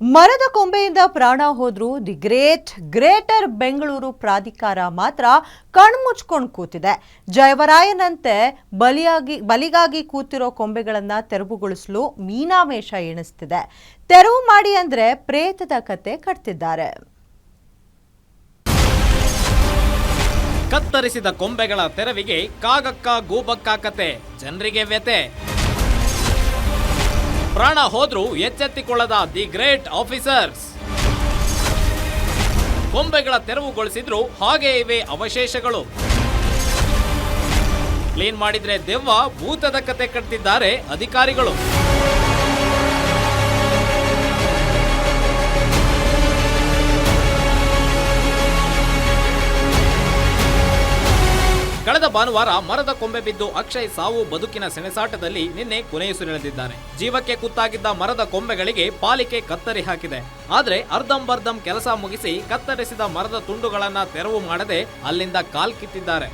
ಮರದ ಕೊಂಬೆಯಿಂದ ಪ್ರಾಣ ಹೋದ್ರು ದಿ ಗ್ರೇಟ್, ಗ್ರೇಟರ್ ಬೆಂಗಳೂರು ಪ್ರಾಧಿಕಾರ ಮಾತ್ರ ಕಣ್ಮುಚ್ಕೊಂಡು ಕೂತಿದೆ. ಜಯವರಾಯನಂತೆ ಬಲಿಯಾಗಿ, ಬಲಿಗಾಗಿ ಕೂತಿರೋ ಕೊಂಬೆಗಳನ್ನು ತೆರವುಗೊಳಿಸಲು ಮೀನಾಮೇಷ ಎಣಿಸ್ತಿದೆ. ತೆರವು ಮಾಡಿ ಅಂದ್ರೆ ಪ್ರೇತದ ಕತೆ ಕಟ್ತಿದ್ದಾರೆ. ಕತ್ತರಿಸಿದ ಕೊಂಬೆಗಳ ತೆರವಿಗೆ ಕಾಗಕ್ಕ, ಗೂಬಕ್ಕ ಕತೆ. ಜನರಿಗೆ ವ್ಯತೆ ಪ್ರಾಣ ಹೋದ್ರೂ ಎಚ್ಚೆತ್ತಿಕೊಳ್ಳದ ದಿ ಗ್ರೇಟ್ ಆಫೀಸರ್ಸ್. ಬೊಂಬೆಗಳ ತೆರವುಗೊಳಿಸಿದ್ರು ಹಾಗೆ ಇವೆ ಅವಶೇಷಗಳು. ಕ್ಲೀನ್ ಮಾಡಿದ್ರೆ ದೆವ್ವ ಭೂತದ ಕತೆ ಕಟ್ಟಿದ್ದಾರೆ ಅಧಿಕಾರಿಗಳು. ಕಳೆದ ಭಾನುವಾರ ಮರದ ಕೊಂಬೆ ಬಿದ್ದು ಅಕ್ಷಯ್ ಸಾವು ಬದುಕಿನ ಸೆಣಸಾಟದಲ್ಲಿ ನಿನ್ನೆ ಕೊನೆಯುಸಿರೆಳೆದಿದ್ದಾನೆ ಜೀವಕ್ಕೆ ಕುತ್ತಾಗಿದ್ದ ಮರದ ಕೊಂಬೆಗಳಿಗೆ ಪಾಲಿಕೆ ಕತ್ತರಿ ಹಾಕಿದೆ. ಆದ್ರೆ ಅರ್ಧಂಬರ್ಧಂ ಕೆಲಸ ಮುಗಿಸಿ ಕತ್ತರಿಸಿದ ಮರದ ತುಂಡುಗಳನ್ನ ತೆರವು ಮಾಡದೆ ಅಲ್ಲಿಂದ ಕಾಲ್ ಕಿತ್ತಿದ್ದಾರೆ.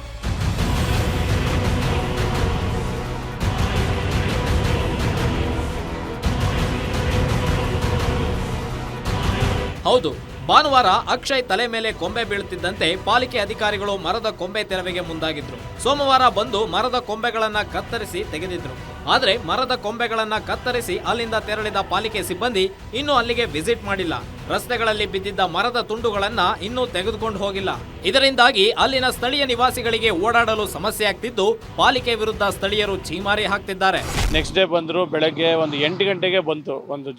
ಹೌದು ಭಾನುವಾರ ಅಕ್ಷಯ್ ತಲೆ ಮೇಲೆ ಕೊಂಬೆ ಬೀಳುತ್ತಿದ್ದಂತೆ ಪಾಲಿಕೆ ಅಧಿಕಾರಿಗಳು ಮರದ ಕೊಂಬೆ ತೆರವಿಗೆ ಮುಂದಾಗಿದ್ರು. ಸೋಮವಾರ ಬಂದು ಮರದ ಕೊಂಬೆಗಳನ್ನ ಕತ್ತರಿಸಿ ತೆಗೆದಿದ್ರು. ಆದ್ರೆ ಮರದ ಕೊಂಬೆಗಳನ್ನ ಕತ್ತರಿಸಿ ಅಲ್ಲಿಂದ ತೆರಳಿದ ಪಾಲಿಕೆ ಸಿಬ್ಬಂದಿ ಇನ್ನೂ ಅಲ್ಲಿಗೆ ವಿಸಿಟ್ ಮಾಡಿಲ್ಲ. ರಸ್ತೆಗಳಲ್ಲಿ ಬಿದ್ದಿದ್ದ ಮರದ ತುಂಡುಗಳನ್ನ ಇನ್ನೂ ತೆಗೆದುಕೊಂಡು ಹೋಗಿಲ್ಲ. ಇದರಿಂದಾಗಿ ಅಲ್ಲಿನ ಸ್ಥಳೀಯ ನಿವಾಸಿಗಳಿಗೆ ಓಡಾಡಲು ಸಮಸ್ಯೆ ಆಗ್ತಿದ್ದು ಪಾಲಿಕೆ ವಿರುದ್ಧ ಸ್ಥಳೀಯರು ಚೀಮಾರಿ ಹಾಕ್ತಿದ್ದಾರೆ. ನೆಕ್ಸ್ಟ್ ಡೇ ಬಂದರು, ಬೆಳಗ್ಗೆ ಒಂದು ಎಂಟು ಗಂಟೆಗೆ ಬಂತು. ಒಂದು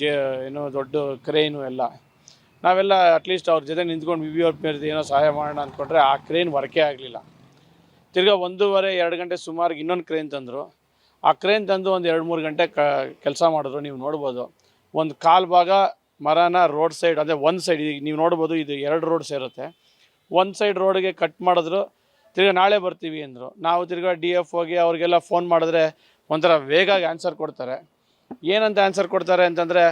ಏನು ದೊಡ್ಡ ಕ್ರೇನು ಎಲ್ಲ. ನಾವೆಲ್ಲ ಅಟ್ಲೀಸ್ಟ್ ಅವ್ರ ಜೊತೆ ನಿಂತ್ಕೊಂಡು ವಿ ವಿ ಅವ್ರ ಏನೋ ಸಹಾಯ ಮಾಡೋಣ ಅಂದ್ಕೊಂಡ್ರೆ ಆ ಕ್ರೇನ್ ವರ್ಕೇ ಆಗಲಿಲ್ಲ. ತಿರ್ಗಾ ಒಂದೂವರೆ, ಎರಡು ಗಂಟೆ ಸುಮಾರು ಇನ್ನೊಂದು ಕ್ರೇನ್ ತಂದರು. ಆ ಕ್ರೇನ್ ತಂದು ಒಂದು ಎರಡು ಮೂರು ಗಂಟೆ ಕೆಲಸ ಮಾಡಿದ್ರು, ನೀವು ನೋಡ್ಬೋದು. ಒಂದು ಕಾಲು ಭಾಗ ಮರನ ರೋಡ್ ಸೈಡ್ ಅಂದರೆ ಒಂದು ಸೈಡ್ ಈಗ ನೀವು ನೋಡ್ಬೋದು ಇದು ಎರಡು ರೋಡ್ ಸೇರುತ್ತೆ. ಒಂದು ಸೈಡ್ ರೋಡ್ಗೆ ಕಟ್ ಮಾಡಿದ್ರು, ತಿರ್ಗಾ ನಾಳೆ ಬರ್ತೀವಿ ಅಂದರು. ನಾವು ತಿರ್ಗಾ ಡಿ ಎಫ್ ಹೋಗಿ ಅವ್ರಿಗೆಲ್ಲ ಫೋನ್ ಮಾಡಿದ್ರೆ ಒಂಥರ ವೇಗಾಗಿ ಆನ್ಸರ್ ಕೊಡ್ತಾರೆ. ಏನಂತ ಆನ್ಸರ್ ಕೊಡ್ತಾರೆ ಅಂತಂದರೆ,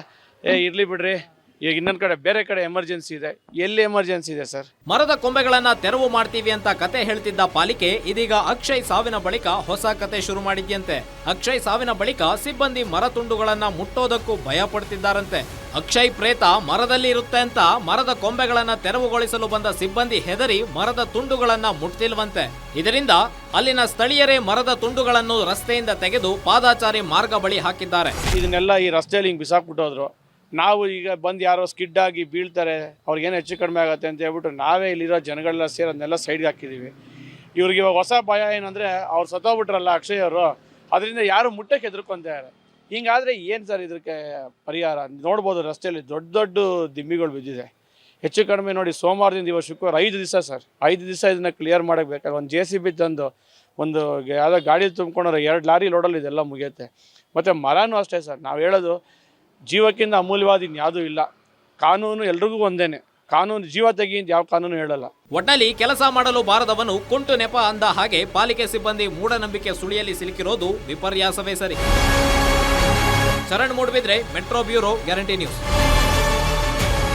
ಏ, ಇರಲಿ ಬಿಡ್ರಿ ಈಗ ಇನ್ನೊಂದು ಕಡೆ ಬೇರೆ ಕಡೆ ಎಮರ್ಜೆನ್ಸಿ ಇದೆ. ಎಲ್ಲಿ ಎಮರ್ಜೆನ್ಸಿ ಇದೆ ಸರ್ ಮರದ ಕೊಂಬೆಗಳನ್ನ ತೆರವು ಮಾಡ್ತೀವಿ ಅಂತ ಕತೆ ಹೇಳ್ತಿದ್ದ ಪಾಲಿಕೆ ಇದೀಗ ಅಕ್ಷಯ್ ಸಾವಿನ ಬಳಿಕ ಹೊಸ ಕತೆ ಶುರು ಮಾಡಿದ್ಯಂತೆ. ಅಕ್ಷಯ್ ಸಾವಿನ ಬಳಿಕ ಸಿಬ್ಬಂದಿ ಮರ ತುಂಡುಗಳನ್ನ ಮುಟ್ಟೋದಕ್ಕೂ ಭಯ ಪಡ್ತಿದ್ದಾರಂತೆ. ಅಕ್ಷಯ್ ಪ್ರೇತ ಮರದಲ್ಲಿ ಇರುತ್ತೆ ಅಂತ ಮರದ ಕೊಂಬೆಗಳನ್ನ ತೆರವುಗೊಳಿಸಲು ಬಂದ ಸಿಬ್ಬಂದಿ ಹೆದರಿ ಮರದ ತುಂಡುಗಳನ್ನ ಮುಟ್ತಿಲ್ವಂತೆ. ಇದರಿಂದ ಅಲ್ಲಿನ ಸ್ಥಳೀಯರೇ ಮರದ ತುಂಡುಗಳನ್ನು ರಸ್ತೆಯಿಂದ ತೆಗೆದು ಪಾದಾಚಾರಿ ಮಾರ್ಗ ಬಳಿ ಹಾಕಿದ್ದಾರೆ. ಇದನ್ನೆಲ್ಲ ಈ ರಸ್ತೆಯಲ್ಲಿ ಹಿಂಗೆ ಬಿಸಾಕ್ಬಿಟ್ಟೋದ್ರು. ನಾವು ಈಗ ಬಂದು ಯಾರೋ ಸ್ಕಿಡ್ ಆಗಿ ಬೀಳ್ತಾರೆ ಅವ್ರಿಗೇನು ಹೆಚ್ಚು ಕಡಿಮೆ ಆಗುತ್ತೆ ಅಂತ ಹೇಳ್ಬಿಟ್ಟು ನಾವೇ ಇಲ್ಲಿರೋ ಜನಗಳೆಲ್ಲ ಸೇರಿ ಅದನ್ನೆಲ್ಲ ಸೈಡ್ಗೆ ಹಾಕಿದ್ದೀವಿ ಇವ್ರಿಗೆ ಇವಾಗ ಹೊಸ ಭಯ ಏನಂದರೆ ಅವ್ರು ಸತ್ತೋಗ್ಬಿಟ್ರಲ್ಲ ಅಕ್ಷಯ್ ಅವರು, ಅದರಿಂದ ಯಾರು ಮುಟ್ಟಕ್ಕೆ ಹೆದರ್ಕೊಂತಾರೆ ಹಿಂಗಾದರೆ ಏನು ಸರ್ ಇದಕ್ಕೆ ಪರಿಹಾರ? ನೋಡ್ಬೋದು ರಸ್ತೆಯಲ್ಲಿ ದೊಡ್ಡ ದೊಡ್ಡ ದಿಮ್ಮಿಗಳು ಬಿದ್ದಿದೆ. ಹೆಚ್ಚು ಕಡಿಮೆ ನೋಡಿ ಸೋಮವಾರದಿಂದ ಇವತ್ತು ಶುಕ್ರವಾರ ಐದು ದಿವಸ ಸರ್. ಐದು ದಿವಸ ಇದನ್ನ ಕ್ಲಿಯರ್ ಮಾಡೋಕ್ಕೆ ಬೇಕಾದ್ರೆ ಒಂದು ಜೆ ಸಿ ಬಿ ತಂದು, ಒಂದು ಯಾವುದೋ ಗಾಡಿ ತುಂಬ್ಕೊಂಡ್ರೆ ಎರಡು ಲಾರಿ ಲೋಡಲ್ಲಿ ಇದೆಲ್ಲ ಮುಗಿಯುತ್ತೆ. ಮತ್ತು ಮರನೂ ಅಷ್ಟೇ ಸರ್. ನಾವು ಹೇಳೋದು ಜೀವಕ್ಕಿಂತ ಅಮೂಲ್ಯವಾದ ಇನ್ಯಾವುದೂ ಇಲ್ಲ. ಕಾನೂನು ಎಲ್ರಿಗೂ ಒಂದೇನೆ. ಕಾನೂನು ಜೀವ ತೆಗಿ ಯಾವ ಕಾನೂನು ಹೇಳಲ್ಲ. ಒಟ್ಟಲ್ಲಿ ಕೆಲಸ ಮಾಡಲು ಬಾರದವನು ಕುಂಟು ನೆಪ ಅಂದ ಹಾಗೆ ಪಾಲಿಕೆ ಸಿಬ್ಬಂದಿ ಮೂಢನಂಬಿಕೆ ಸುಳಿಯಲ್ಲಿ ಸಿಲುಕಿರೋದು ವಿಪರ್ಯಾಸವೇ ಸರಿ. Sharan Moodbidri metro bureau guarantee news.